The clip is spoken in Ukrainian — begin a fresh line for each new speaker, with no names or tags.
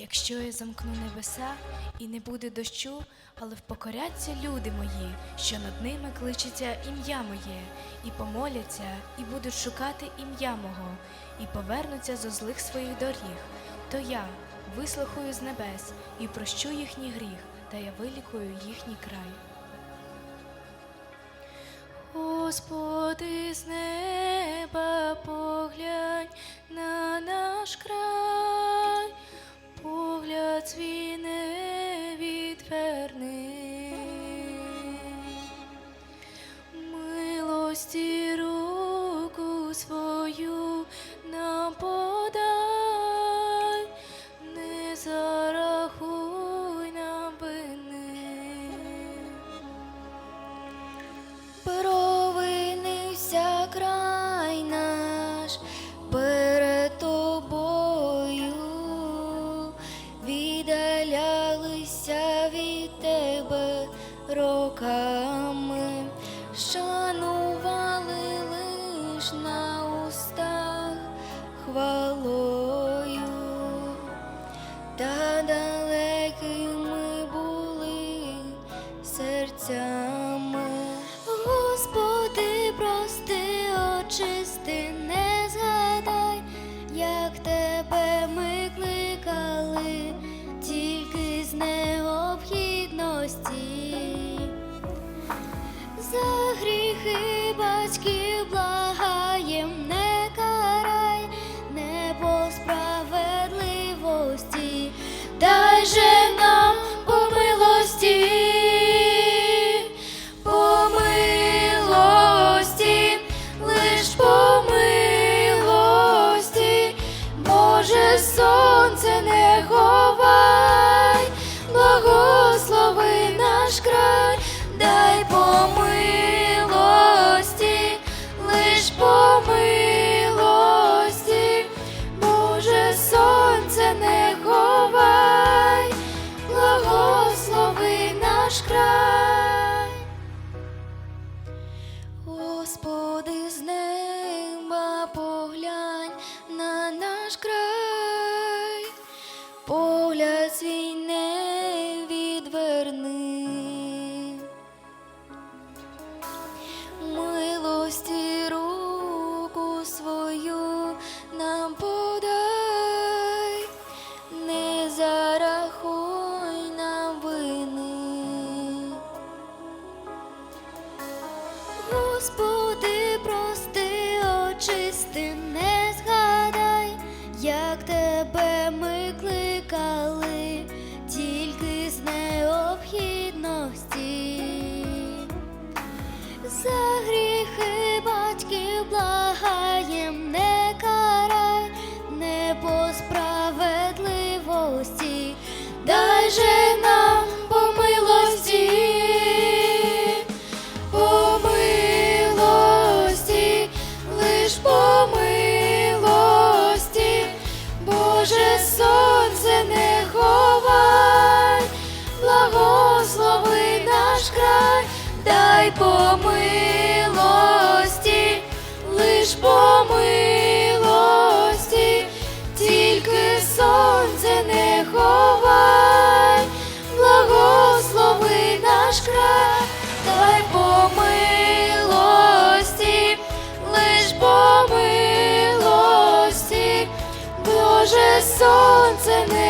Якщо я замкну небеса і не буде дощу, але впокоряться люди мої, що над ними кличеться ім'я моє, і помоляться, і будуть шукати ім'я мого, і повернуться зо злих своїх доріг, то я вислухаю з небес і прощу їхній гріх, та я вилікую їхній край. Господи, з неба поглянь на наш край,
роками, шанували лиш на устах хвалою, та далекими були серцями. Господи, прости, очисти, не згадай, як тебе ми кликали, тільки з необхідності. Батьків благаєм, погляд свій не відверни. Милості руку свою нам подай, не зарахуй нам вини. Господи, прости, очисти, не За гріхи батьків благаєм, не карай, не по справедливості, дай же нам по милості, по милості, лиш по милості, Боже, сонце не ховай, благослови наш край, дай по сонце не.